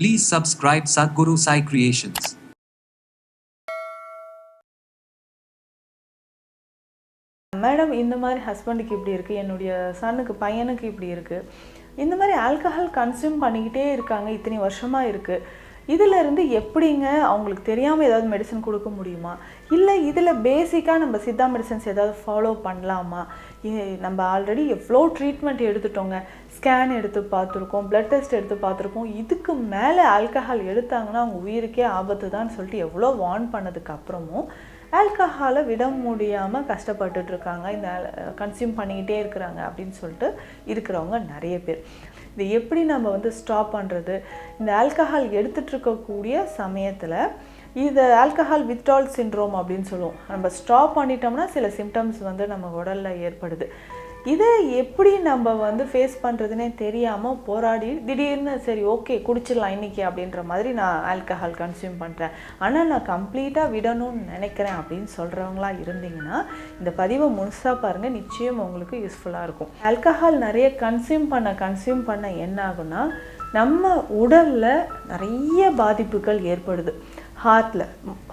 Please subscribe Sadhguru Sai Creations. Madam இந்த மாதிரி ஹஸ்பண்டுக்கு இப்படி இருக்குது என்னுடைய சன்னுக்கு பையனுக்கு இப்படி இருக்குது இந்த மாதிரி ஆல்கஹால் கன்சியூம் பண்ணிக்கிட்டே இருக்காங்க இத்தனை வருஷமாக இருக்குது இதில் இருந்து எப்படிங்க அவங்களுக்கு தெரியாமல் ஏதாவது மெடிசன் கொடுக்க முடியுமா? இல்லை இதில் பேசிக்காக நம்ம சித்தா மெடிசன்ஸ் ஏதாவது ஃபாலோ பண்ணலாமா? நம்ம ஆல்ரெடி எவ்வளோ ட்ரீட்மெண்ட் எடுத்துட்டோங்க. ஸ்கேன் எடுத்து பார்த்துருக்கோம் பிளட் டெஸ்ட் எடுத்து பார்த்துருக்கோம். இதுக்கு மேலே ஆல்கஹால் எடுத்தாங்கன்னா அவங்க உயிருக்கே ஆபத்து தான் சொல்லிட்டு எவ்வளோ வார்ன் பண்ணதுக்கு அப்புறமும் ஆல்கஹாலை விட முடியாமல் கஷ்டப்பட்டுட்ருக்காங்க இந்த கன்சியூம் பண்ணிக்கிட்டே இருக்கிறாங்க அப்படின்னு சொல்லிட்டு இருக்கிறவங்க நிறைய பேர். இது எப்படி நம்ம வந்து ஸ்டாப் பண்ணுறது இந்த ஆல்கஹால் எடுத்துகிட்ருக்கக்கூடிய சமயத்தில் இது ஆல்கஹால் வித்ட்ரால் சிண்ட்ரோம் அப்படின்னு சொல்லுவோம். நம்ம ஸ்டாப் பண்ணிட்டோம்னா சில சிம்டம்ஸ் வந்து நம்ம உடலில் ஏற்படுது. இதை எப்படி நம்ம வந்து ஃபேஸ் பண்ணுறதுனே தெரியாமல் போராடி திடீர்னு சரி ஓகே குடிச்சிடலாம் இன்னைக்கு அப்படின்ற மாதிரி நான் ஆல்கஹால் கன்சியூம் பண்ணுறேன் ஆனால் நான் கம்ப்ளீட்டாக விடணும்னு நினைக்கிறேன் அப்படின்னு சொல்கிறவங்களா இருந்தீங்கன்னா இந்த பதிவை முழுசாக பாருங்கள் நிச்சயம் உங்களுக்கு யூஸ்ஃபுல்லாக இருக்கும். ஆல்கஹால் நிறைய கன்சியூம் பண்ண கன்சியூம் பண்ண என்ன ஆகுன்னா நம்ம உடலில் நிறைய பாதிப்புகள் ஏற்படுது. ஹார்ட்டில்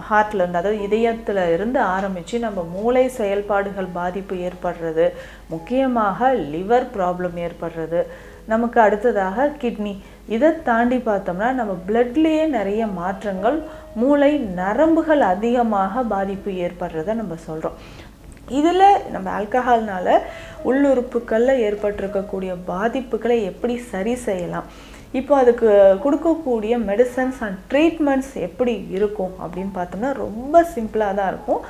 ஹார்ட்டில் இருந்து அதாவது இதயத்தில் இருந்து ஆரம்பித்து நம்ம மூளை செயல்பாடுகள் பாதிப்பு ஏற்படுறது முக்கியமாக லிவர் ப்ராப்ளம் ஏற்படுறது நமக்கு அடுத்ததாக கிட்னி இதை தாண்டி பார்த்தோம்னா நம்ம பிளட்லேயே நிறைய மாற்றங்கள் மூளை நரம்புகள் அதிகமாக பாதிப்பு ஏற்படுறத நம்ம சொல்கிறோம் இதில் நம்ம ஆல்கஹால்னால உள்ளுறுப்புகளில் ஏற்பட்டிருக்கக்கூடிய பாதிப்புகளை எப்படி சரி செய்யலாம்? இப்போ அதுக்கு கொடுக்கக்கூடிய மெடிசன்ஸ் அண்ட் ட்ரீட்மெண்ட்ஸ் எப்படி இருக்கும் அப்படின்னு பார்த்தோம்னா ரொம்ப சிம்பிளாக தான் இருக்கும்.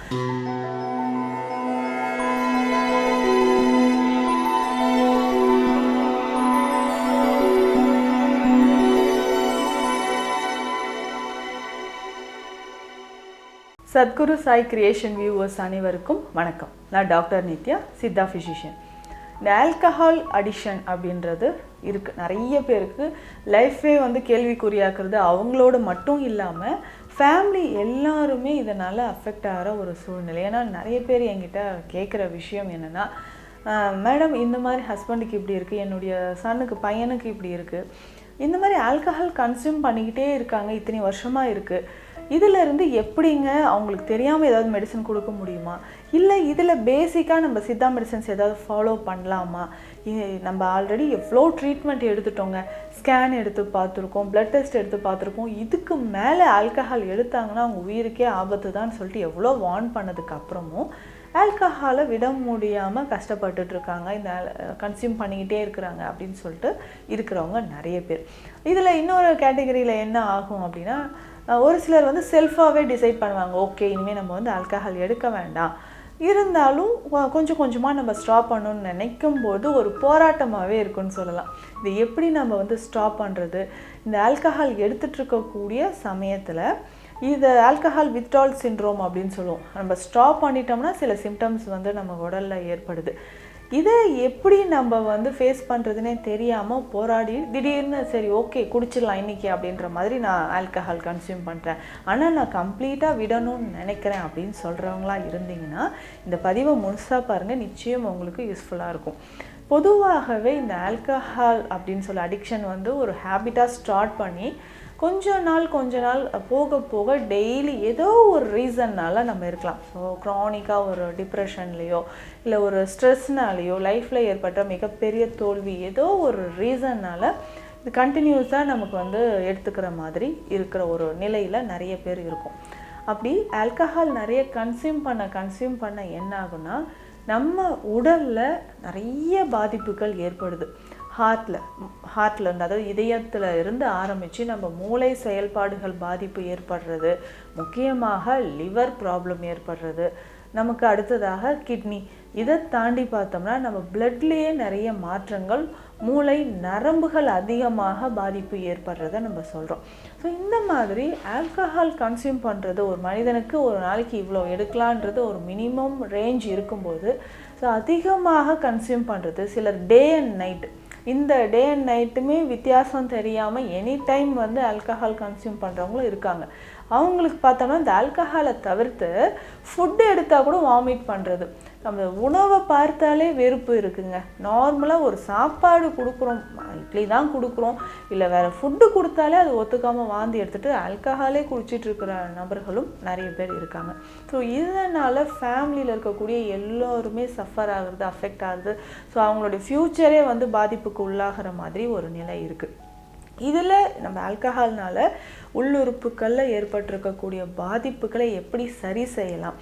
சத்குரு சாய் கிரியேஷன் வியூவர்ஸ் அனைவருக்கும் வணக்கம். நான் டாக்டர் நித்யா சித்தா ஃபிசிஷியன் இந்த ஆல்கஹால் அடிஷன் அப்படின்றது இருக்குது நிறைய பேருக்கு லைஃபே வந்து கேள்விக்குறியாக்குறது அவங்களோட மட்டும் இல்லாமல் ஃபேமிலி எல்லாருமே இதனால் அஃபெக்ட் ஆகிற ஒரு சூழ்நிலை. ஏன்னா நிறைய பேர் என்கிட்ட கேட்குற விஷயம் என்னென்னா மேடம் இந்த மாதிரி ஹஸ்பண்டுக்கு இப்படி இருக்குது என்னுடைய சன்னுக்கு பையனுக்கு இப்படி இருக்குது இந்த மாதிரி ஆல்கஹால் கன்சியூம் பண்ணிக்கிட்டே இருக்காங்க. இத்தனை வருஷமாக இருக்குது இதிலிருந்து எப்படிங்க அவங்களுக்கு தெரியாமல் ஏதாவது மெடிசன் கொடுக்க முடியுமா? இல்லை இதில் பேசிக்காக நம்ம சித்தா மெடிசன்ஸ் ஏதாவது ஃபாலோ பண்ணலாமா? இ- நம்ம ஆல்ரெடி எவ்வளோ ட்ரீட்மெண்ட் எடுத்துட்டோங்க. ஸ்கேன் எடுத்து பார்த்துருக்கோம் ப்ளட் டெஸ்ட் எடுத்து பார்த்துருக்கோம். இதுக்கு மேலே ஆல்கஹால் எடுத்தாங்கன்னா அவங்க உயிருக்கே ஆபத்து தான் சொல்லிட்டு எவ்வளோ வார்ன் பண்ணதுக்கு அப்புறமும் ஆல்கஹாலை விட முடியாமல் கஷ்டப்பட்டுட்டு இருக்காங்க. இந்த கன்சியூம் பண்ணிக்கிட்டே இருக்கிறாங்க அப்படின்னு சொல்லிட்டு இருக்கிறவங்க நிறைய பேர். இதில் இன்னொரு கேட்டகரியில் என்ன ஆகும் அப்படின்னா ஒரு சிலர் வந்து செல்ஃபாகவே டிசைட் பண்ணுவாங்க. ஓகே இனிமேல் நம்ம வந்து ஆல்கஹால் எடுக்க வேண்டாம். இருந்தாலும் கொஞ்சம் கொஞ்சமாக நம்ம ஸ்டாப் பண்ணணும்னு நினைக்கும் போது ஒரு போராட்டமாகவே இருக்குன்னு சொல்லலாம். இது எப்படி நம்ம வந்து ஸ்டாப் பண்ணுறது இந்த ஆல்கஹால் எடுத்துகிட்ருக்கக்கூடிய சமயத்தில் இது ஆல்கஹால் வித்ட்ரால் சிண்ட்ரோம் அப்படின்னு சொல்லுவோம். நம்ம ஸ்டாப் பண்ணிட்டோம்னா சில சிம்டம்ஸ் வந்து நம்ம உடலில் ஏற்படுது. இதை எப்படி நம்ம வந்து ஃபேஸ் பண்ணுறதுனே தெரியாமல் போராடி திடீர்னு சரி ஓகே குடிச்சிடலாம் இன்றைக்கி அப்படின்ற மாதிரி நான் ஆல்கஹால் கன்சியூம் பண்ணுறேன் ஆனால் நான் கம்ப்ளீட்டாக விடணும்னு நினைக்கிறேன் அப்படின்னு சொல்கிறவங்களா இருந்தீங்கன்னா இந்த பதிவை முழுசாக பாருங்கள் நிச்சயம் உங்களுக்கு யூஸ்ஃபுல்லாக இருக்கும். பொதுவாகவே இந்த ஆல்கஹால் அப்படின்னு சொல்ல அடிக்ஷன் வந்து ஒரு ஹேபிட்டாக ஸ்டார்ட் பண்ணி கொஞ்ச நாள் கொஞ்ச நாள் போக போக டெய்லி ஏதோ ஒரு ரீசன்னால நம்ம இருக்கலாம். ஸோ க்ரானிக்காக ஒரு டிப்ரெஷன்லேயோ இல்லை ஒரு ஸ்ட்ரெஸ்னாலேயோ லைஃப்பில் ஏற்பட்ட மிகப்பெரிய தோல்வி ஏதோ ஒரு ரீசன்னால் இது கண்டினியூஸாக நமக்கு வந்து எடுத்துக்கிற மாதிரி இருக்கிற ஒரு நிலையில் நிறைய பேர் இருக்கும். அப்படி ஆல்கஹால் நிறைய கன்சியூம் பண்ண கன்சியூம் பண்ண என்ன ஆகுன்னா நம்ம உடலில் நிறைய பாதிப்புகள் ஏற்படுது. ஹார்ட்டில் ஹார்ட்டில் இருந்து அதாவது இதயத்தில் இருந்து ஆரம்பித்து நம்ம மூளை செயல்பாடுகள் பாதிப்பு ஏற்படுறது முக்கியமாக லிவர் ப்ராப்ளம் ஏற்படுறது நமக்கு அடுத்ததாக கிட்னி இதை தாண்டி பார்த்தோம்னா நம்ம பிளட்லேயே நிறைய மாற்றங்கள் மூளை நரம்புகள் அதிகமாக பாதிப்பு ஏற்படுறத நம்ம சொல்கிறோம் ஸோ இந்த மாதிரி ஆல்கஹால் கன்சியூம் பண்ணுறது ஒரு மனிதனுக்கு ஒரு நாளைக்கு இவ்வளோ எடுக்கலான்றது ஒரு மினிமம் ரேஞ்ச் இருக்கும்போது ஸோ அதிகமாக கன்சியூம் பண்ணுறது சிலர் டே அண்ட் நைட் இந்த டே அண்ட் நைட்டுமே வித்தியாசம் தெரியாமல் எனி டைம் வந்து ஆல்கஹால் கன்சியூம் பண்ணுறவங்களும் இருக்காங்க. அவங்களுக்கு பார்த்தோம்னா இந்த ஆல்கஹாலை தவிர்த்து ஃபுட்டு எடுத்தால் கூட வாமிட் பண்ணுறது நம்ம உணவை பார்த்தாலே வெறுப்பு இருக்குங்க. நார்மலாக ஒரு சாப்பாடு கொடுக்குறோம். இட்லி தான் கொடுக்குறோம். இல்லை வேறு ஃபுட்டு கொடுத்தாலே அது ஒத்துக்காமல் வாந்தி எடுத்துகிட்டு ஆல்கஹாலே குடிச்சிட்டு இருக்கிற நபர்களும் நிறைய பேர் இருக்காங்க. ஸோ இதனால் ஃபேமிலியில் இருக்கக்கூடிய எல்லோருமே சஃபர் ஆகுறது அஃபெக்ட் ஆகுது. ஸோ அவங்களுடைய ஃப்யூச்சரே வந்து பாதிப்புக்கு உள்ளாகிற மாதிரி ஒரு நிலை இருக்குது இதில் நம்ம ஆல்கஹால்னால உள்ளுறுப்புகளில் ஏற்பட்டிருக்கக்கூடிய பாதிப்புகளை எப்படி சரி செய்யலாம்?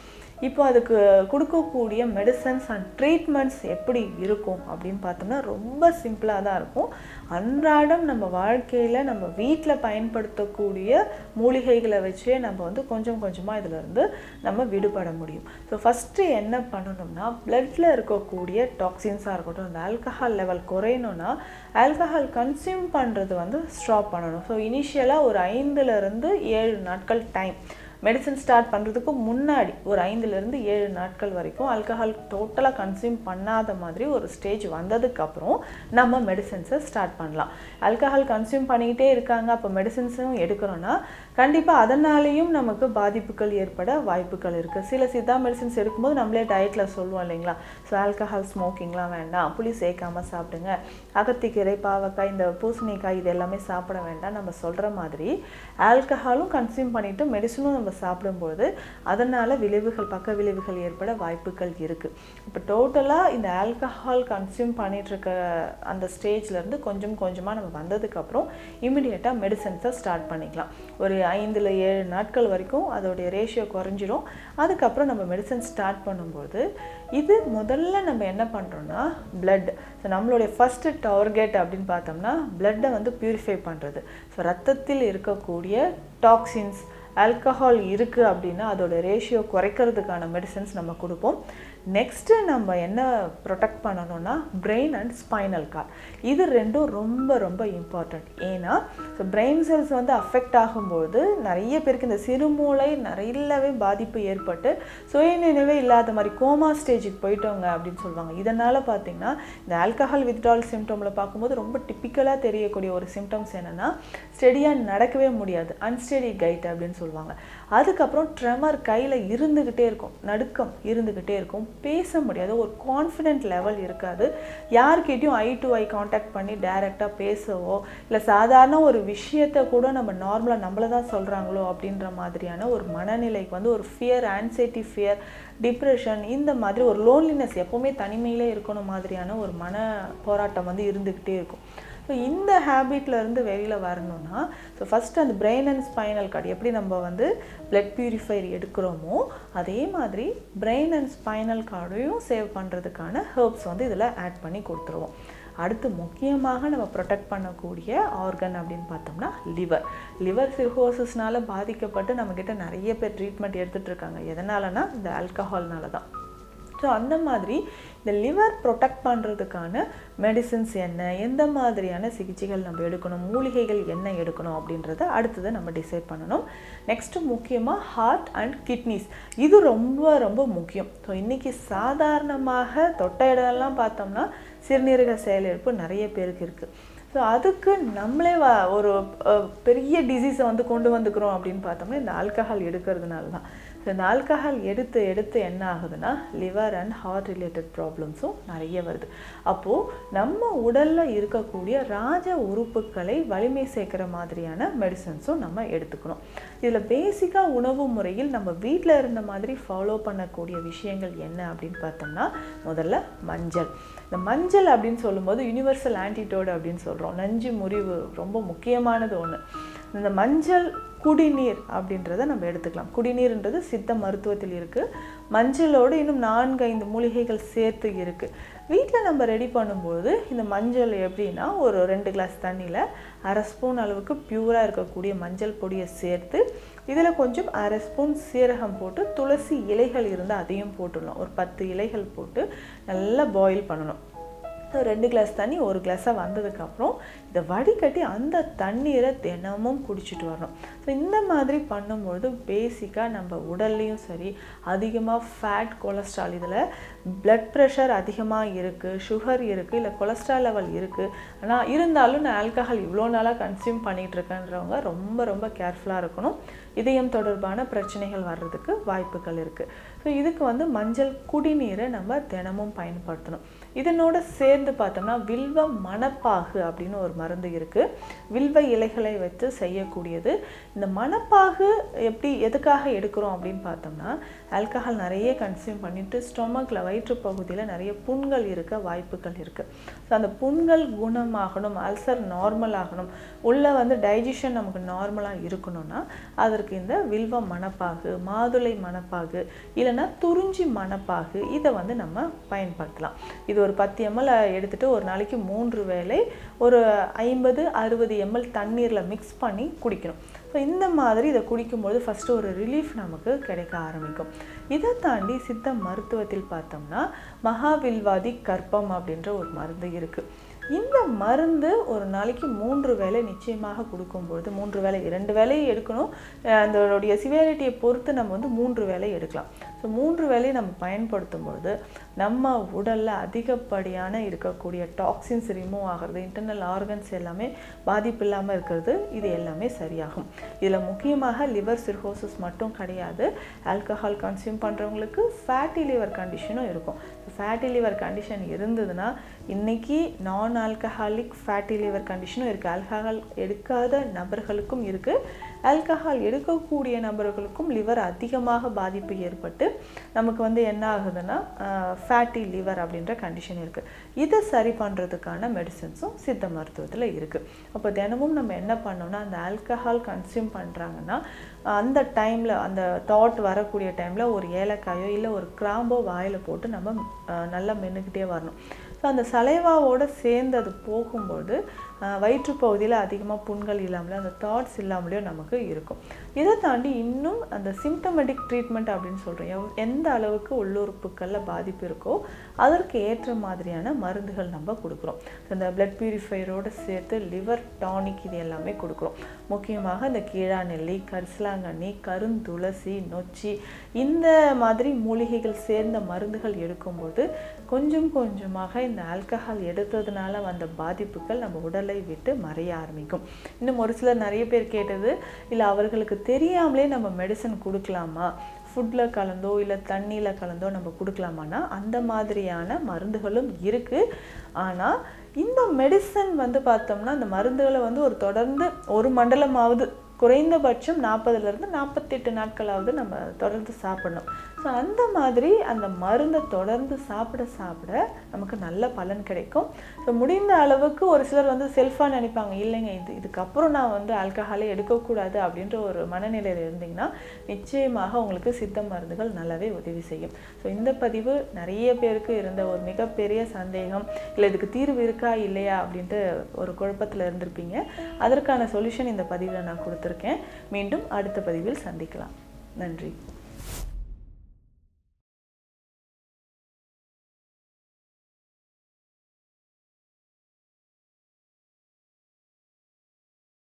இப்போ அதுக்கு கொடுக்கக்கூடிய மெடிசன்ஸ் அண்ட் ட்ரீட்மெண்ட்ஸ் எப்படி இருக்கும் அப்படின்னு பார்த்தோம்னா ரொம்ப சிம்பிளாக தான் இருக்கும். அன்றாடம் நம்ம வாழ்க்கையில் நம்ம வீட்டில் பயன்படுத்தக்கூடிய மூலிகைகளை வச்சே நம்ம வந்து கொஞ்சம் கொஞ்சமாக இதிலிருந்து நம்ம விடுபட முடியும். ஸோ ஃபஸ்ட்டு என்ன பண்ணணும்னா பிளட்டில் இருக்கக்கூடிய டாக்ஸின்ஸாக இருக்கட்டும் அந்த ஆல்கஹால் லெவல் குறையணும்னா ஆல்கஹால் கன்சியூம் பண்ணுறது வந்து ஸ்டாப் பண்ணணும். ஸோ இனிஷியலாக ஒரு ஐந்துலேருந்து ஏழு நாட்கள் டைம் மெடிசன் ஸ்டார்ட் பண்ணுறதுக்கு முன்னாடி ஒரு ஐந்துலேருந்து ஏழு நாட்கள் வரைக்கும் ஆல்கஹால் டோட்டலாக கன்சியூம் பண்ணாத மாதிரி ஒரு ஸ்டேஜ் வந்ததுக்கப்புறம் நம்ம மெடிசன்ஸை ஸ்டார்ட் பண்ணலாம். ஆல்கஹால் கன்சியூம் பண்ணிக்கிட்டே இருக்காங்க அப்போ மெடிசன்ஸும் எடுக்கிறோன்னா கண்டிப்பாக அதனாலேயும் நமக்கு பாதிப்புகள் ஏற்பட வாய்ப்புகள் இருக்குது சில சித்தா மெடிசன்ஸ் எடுக்கும்போது நம்மளே டயட்டில் சொல்லுவோம் இல்லைங்களா? ஸோ ஆல்கஹால் ஸ்மோக்கிங்லாம் வேண்டாம் புளி சேர்க்காமல் சாப்பிடுங்க. அகத்திக்கீரை பாவக்காய் இந்த பூசணிக்காய் இது எல்லாமே சாப்பிட வேண்டாம். நம்ம சொல்கிற மாதிரி ஆல்கஹாலும் கன்சியூம் பண்ணிவிட்டு மெடிசனும் நம்ம சாப்பிடும்பொழுது அதனால் விளைவுகள் பக்க விளைவுகள் ஏற்பட வாய்ப்புகள் இருக்குது இப்போ டோட்டலாக இந்த ஆல்கஹால் கன்சியூம் பண்ணிகிட்ருக்க அந்த ஸ்டேஜ்லேருந்து கொஞ்சம் கொஞ்சமாக நம்ம வந்ததுக்கப்புறம் இமிடியேட்டாக மெடிசன்ஸை ஸ்டார்ட் பண்ணிக்கலாம். ஒரு ஐந்தில் ஏழு நாட்கள் வரைக்கும் அதோடைய ரேஷியோ குறைஞ்சிரும். அதுக்கப்புறம் நம்ம மெடிசன் ஸ்டார்ட் பண்ணும்போது இது முதல்ல நம்ம என்ன பண்ணுறோன்னா பிளட் ஸோ நம்மளுடைய ஃபஸ்ட்டு டார்கெட் அப்படின்னு பார்த்தோம்னா பிளட்டை வந்து ப்யூரிஃபை பண்ணுறது ஸோ ரத்தத்தில் இருக்கக்கூடிய டாக்ஸின்ஸ் ஆல்கஹால் இருக்குது அப்படின்னா அதோட ரேஷியோ குறைக்கிறதுக்கான மெடிசன்ஸ் நம்ம கொடுப்போம். நெக்ஸ்ட்டு நம்ம என்ன ப்ரொடெக்ட் பண்ணணும்னா பிரெயின் அண்ட் ஸ்பைனல் கார்ட் இது ரெண்டும் ரொம்ப ரொம்ப இம்பார்ட்டண்ட் ஏன்னா ஸோ பிரெயின் செல்ஸ் வந்து அஃபெக்ட் ஆகும்போது நிறைய பேருக்கு இந்த சிறுமூளை நிறையவே பாதிப்பு ஏற்பட்டு சுயநினைவே இல்லாத மாதிரி கோமா ஸ்டேஜுக்கு போயிட்டவங்க அப்படின்னு சொல்லுவாங்க. இதனால் பார்த்தீங்கன்னா இந்த ஆல்கஹால் வித்ட்ரால் சிம்டமில் பார்க்கும்போது ரொம்ப டிப்பிக்கலாக தெரியக்கூடிய ஒரு சிம்டம்ஸ் என்னென்னா ஸ்டெடியாக நடக்கவே முடியாது. அன்ஸ்டெடி கைட் அப்படின்னு சொல்லுவாங்க. அதுக்கப்புறம் ட்ரெமர் கையில் இருந்துக்கிட்டே இருக்கும் நடுக்கம் இருந்துக்கிட்டே இருக்கும். பேச முடியாது ஒரு கான்ஃபிடென்ட் லெவல் இருக்காது. யார்கிட்டையும் ஐ டு ஐ காண்டாக்ட் பண்ணி டைரெக்டாக பேசவோ இல்லை சாதாரண ஒரு விஷயத்தை கூட நம்ம நார்மலாக நம்மளை தான் சொல்கிறாங்களோ அப்படின்ற மாதிரியான ஒரு மனநிலைக்கு வந்து ஒரு ஃபியர் ஆன்சைட்டி ஃபியர் டிப்ரெஷன் இந்த மாதிரி ஒரு லோன்லினஸ் எப்போவுமே தனிமையிலே இருக்கணும் மாதிரியான ஒரு மன போராட்டம் வந்து இருந்துக்கிட்டே இருக்கும். ஸோ இந்த ஹேபிட்லேருந்து வெளியில் வரணும்னா ஸோ ஃபஸ்ட்டு அந்த பிரெயின் அண்ட் ஸ்பைனல் கார்டு எப்படி நம்ம வந்து பிளட் பியூரிஃபைர் எடுக்கிறோமோ அதே மாதிரி பிரெயின் அண்ட் ஸ்பைனல் கார்டையும் சேவ் பண்ணுறதுக்கான ஹெர்ப்ஸ் வந்து இதில் ஆட் பண்ணி கொடுத்துருவோம். அடுத்து முக்கியமாக நம்ம ப்ரொடெக்ட் பண்ணக்கூடிய ஆர்கன் அப்படின்னு பார்த்தோம்னா லிவர் லிவர் சிர்ஹோசிஸ்னால பாதிக்கப்பட்டு நம்மக்கிட்ட நிறைய பேர் ட்ரீட்மெண்ட் எடுத்துகிட்டு இருக்காங்க. எதனாலனா இந்த ஆல்கஹால்னால தான் ஸோ அந்த மாதிரி இந்த லிவர் ப்ரொடெக்ட் பண்ணுறதுக்கான மெடிசின்ஸ் என்ன? எந்த மாதிரியான சிகிச்சைகள் நம்ம எடுக்கணும்? மூலிகைகள் என்ன எடுக்கணும்? அப்படின்றத அடுத்தது நம்ம டிசைட் பண்ணணும். நெக்ஸ்ட்டு முக்கியமாக ஹார்ட் அண்ட் கிட்னிஸ் இது ரொம்ப ரொம்ப முக்கியம். ஸோ இன்றைக்கி சாதாரணமாக தொட்ட இடம்லாம் பார்த்தோம்னா சிறுநீரக செயலிழப்பு நிறைய பேருக்கு இருக்குது ஸோ அதுக்கு நம்மளே வ ஒரு பெரிய டிசீஸை வந்து கொண்டு வந்துக்கிறோம் அப்படின்னு பார்த்தோம்னா இந்த ஆல்கஹால் எடுக்கிறதுனால தான் ஸோ இந்த ஆல்கஹால் எடுத்து எடுத்து என்ன ஆகுதுன்னா லிவர் அண்ட் ஹார்ட் ரிலேட்டட் ப்ராப்ளம்ஸும் நிறைய வருது. அப்போது நம்ம உடலில் இருக்கக்கூடிய ராஜ உறுப்புகளை வலிமை சேர்க்குற மாதிரியான மெடிசன்ஸும் நம்ம எடுத்துக்கணும். இதில் பேசிக்காக உணவு முறையில் நம்ம வீட்டில் இருந்த மாதிரி ஃபாலோ பண்ணக்கூடிய விஷயங்கள் என்ன அப்படின்னு பார்த்தோம்னா முதல்ல மஞ்சள். இந்த மஞ்சள் அப்படின்னு சொல்லும்போது யுனிவர்சல் ஆன்டிடோடு அப்படின்னு சொல்கிறோம் நஞ்சு முறிவு ரொம்ப முக்கியமானது ஒன்று இந்த மஞ்சள் குடிநீர் அப்படின்றத நம்ம எடுத்துக்கலாம். குடிநீர்ன்றது சித்த மருத்துவத்தில் இருக்குது மஞ்சளோடு இன்னும் நான்கு ஐந்து மூலிகைகள் சேர்த்து இருக்குது வீட்டில் நம்ம ரெடி பண்ணும்போது இந்த மஞ்சள் எப்படின்னா ஒரு ரெண்டு கிளாஸ் தண்ணியில் அரை ஸ்பூன் அளவுக்கு பியூராக இருக்கக்கூடிய மஞ்சள் பொடியை சேர்த்து இதில் கொஞ்சம் அரை ஸ்பூன் சீரகம் போட்டு துளசி இலைகள் இருந்தால் அதையும் போட்டுடணும் ஒரு பத்து இலைகள் போட்டு நல்லா பாயில் பண்ணணும். ரெண்டு கிளாஸ் தண்ணி ஒரு கிளாஸாக வந்ததுக்கப்புறம் இதை வடிகட்டி அந்த தண்ணீரை தினமும் குடிச்சிட்டு வரணும். ஸோ இந்த மாதிரி பண்ணும்பொழுது பேசிக்காக நம்ம உடல்லையும் சரி அதிகமாக ஃபேட் கொலஸ்ட்ரால் இதில் பிளட் ப்ரெஷர் அதிகமாக இருக்குது சுகர் இருக்குது இல்லை கொலஸ்ட்ரால் லெவல் இருக்குது ஆனால் இருந்தாலும் நான் ஆல்கஹால் இவ்வளோ நாளாக கன்சியூம் பண்ணிகிட்ருக்கேன்றவங்க ரொம்ப ரொம்ப கேர்ஃபுல்லாக இருக்கணும். இதயம் தொடர்பான பிரச்சனைகள் வர்றதுக்கு வாய்ப்புகள் இருக்குது ஸோ இதுக்கு வந்து மஞ்சள் குடிநீரை நம்ம தினமும் பயன்படுத்தணும். இதனோட சேர்ந்து பார்த்தோம்னா வில்வ மணப்பாகு அப்படின்னு ஒரு மருந்து இருக்குது வில்வ இலைகளை வச்சு செய்யக்கூடியது. இந்த மணப்பாகு எப்படி எதுக்காக எடுக்கிறோம் அப்படின்னு பார்த்தோம்னா ஆல்கஹால் நிறைய கன்சியூம் பண்ணிவிட்டு ஸ்டொமக்கில் வயிற்று பகுதியில் நிறைய புண்கள் இருக்க வாய்ப்புகள் இருக்குது ஸோ அந்த புண்கள் குணமாகணும் அல்சர் நார்மல் ஆகணும் உள்ளே வந்து டைஜஷன் நமக்கு நார்மலாக இருக்கணும்னா அதற்கு இந்த வில்வ மணப்பாகு மாதுளை மணப்பாகு இல்லைன்னா துறிஞ்சி மணப்பாகு இதை வந்து நம்ம பயன்படுத்தலாம். இது ஒரு பத்து எம்எல் எடுத்துட்டு ஒரு நாளைக்கு மூன்று வேளை ஒரு ஐம்பது அறுபது எம்எல் தண்ணீரில் மிக்ஸ் பண்ணி குடிக்கணும். ஸோ இந்த மாதிரி இதை குடிக்கும்போது ஃபஸ்ட்டு ஒரு ரிலீஃப் நமக்கு கிடைக்க ஆரம்பிக்கும். இதை தாண்டி சித்த மருத்துவத்தில் பார்த்தோம்னா மகாவில்வாதி கற்பம் அப்படின்ற ஒரு மருந்து இருக்குது இந்த மருந்து ஒரு நாளைக்கு மூன்று வேலை நிச்சயமாக கொடுக்கும்பொழுது மூன்று வேளை இரண்டு வேலையை எடுக்கணும். அதனுடைய சிவியாரிட்டியை பொறுத்து நம்ம வந்து மூன்று வேலை எடுக்கலாம். ஸோ மூன்று வேலையை நம்ம பயன்படுத்தும் பொழுது நம்ம உடலில் அதிகப்படியான இருக்கக்கூடிய டாக்ஸின்ஸ் ரிமூவ் ஆகிறது இன்டர்னல் ஆர்கன்ஸ் எல்லாமே பாதிப்பு இல்லாமல் இருக்கிறது இது எல்லாமே சரியாகும். இதில் முக்கியமாக லிவர் சிர்ஹோசிஸ் மட்டும் கிடையாது. ஆல்கஹால் கன்சியூம் பண்ணுறவங்களுக்கு ஃபேட்டி லிவர் கண்டிஷனும் இருக்கும். ஃபேட்டி லிவர் கண்டிஷன் இருந்ததுன்னா இன்றைக்கி நான் ஆல்கஹாலிக் ஃபேட்டி லிவர் கண்டிஷனும் இருக்குது ஆல்கஹால் எடுக்காத நபர்களுக்கும் இருக்குது ஆல்கஹால் எடுக்கக்கூடிய நபர்களுக்கும் லிவர் அதிகமாக பாதிப்பு ஏற்பட்டு நமக்கு வந்து என்ன ஆகுதுன்னா ஃபேட்டி லிவர் அப்படின்ற கண்டிஷன் இருக்குது இதை சரி பண்ணுறதுக்கான மெடிசன்ஸும் சித்த மருத்துவத்தில் இருக்குது அப்போ தினமும் நம்ம என்ன பண்ணோம்னா அந்த ஆல்கஹால் கன்சியூம் பண்ணுறாங்கன்னா அந்த டைமில் அந்த தாட் வரக்கூடிய டைமில் ஒரு ஏலக்காயோ இல்லை ஒரு கிராம்போ வாயில் போட்டு நம்ம நல்லா மென்னுக்கிட்டே வரணும். ஸோ அந்த சலைவாவோடு சேர்ந்து அது போகும்போது வயிற்றுப்பகுதியில் அதிகமாக புண்கள் இல்லாமலே அந்த தாட்ஸ் இல்லாமலேயோ நமக்கு இருக்கும். இதை தாண்டி இன்னும் அந்த சிம்டமெட்டிக் ட்ரீட்மெண்ட் அப்படின்னு சொல்கிறோம் எந்த அளவுக்கு உள்ளுறுப்புக்களில் பாதிப்பு இருக்கோ அதற்கு ஏற்ற மாதிரியான மருந்துகள் நம்ம கொடுக்குறோம். இந்த பிளட் பியூரிஃபையரோடு சேர்த்து லிவர் டானிக் இது எல்லாமே கொடுக்குறோம். முக்கியமாக இந்த கீழாநெல்லி கரிசலாங்கண்ணி கருந்துளசி நொச்சி இந்த மாதிரி மூலிகைகள் சேர்ந்த மருந்துகள் எடுக்கும்போது கொஞ்சம் கொஞ்சமாக இந்த ஆல்கஹால் எடுத்ததுனால வந்த பாதிப்புகள் நம்ம உடலை விட்டு மறைய ஆரம்பிக்கும். இன்னும் ஒரு சிலர் நிறைய பேர் கேட்டது இல்லை அவர்களுக்கு தெரியாமலே நம்ம மெடிசன் கொடுக்கலாமா? ஃபுட்டில் கலந்தோ இல்லை தண்ணியில் கலந்தோ நம்ம கொடுக்கலாமான்னா அந்த மாதிரியான மருந்துகளும் இருக்குது ஆனால் இந்த மெடிசன் வந்து பார்த்தோம்னா அந்த மருந்துகளை வந்து ஒரு தொடர்ந்து ஒரு மண்டலமாவது குறைந்தபட்சம் நாற்பதுலேருந்து நாற்பத்தெட்டு நாட்களாவது நம்ம தொடர்ந்து சாப்பிடணும். ஸோ அந்த மாதிரி அந்த மருந்தை தொடர்ந்து சாப்பிட சாப்பிட நமக்கு நல்ல பலன் கிடைக்கும். ஸோ முடிந்த அளவுக்கு ஒரு சிலர் வந்து செல்ஃபாக நினைப்பாங்க. இல்லைங்க இது இதுக்கப்புறம் நான் வந்து ஆல்கஹாலே எடுக்கக்கூடாது அப்படின்ற ஒரு மனநிலையில் இருந்தீங்கன்னா நிச்சயமாக உங்களுக்கு சித்த மருந்துகள் நல்லாவே உதவி செய்யும். ஸோ இந்த பதிவு நிறைய பேருக்கு இருந்த ஒரு மிகப்பெரிய சந்தேகம் இல்லை இதுக்கு தீர்வு இருக்கா இல்லையா? அப்படின்ட்டு ஒரு குழப்பத்தில் இருந்திருப்பீங்க. அதற்கான சொல்யூஷன் இந்த பதிவில் நான் கொடுத்துருக்கேன். மீண்டும் அடுத்த பதிவில் சந்திக்கலாம். நன்றி.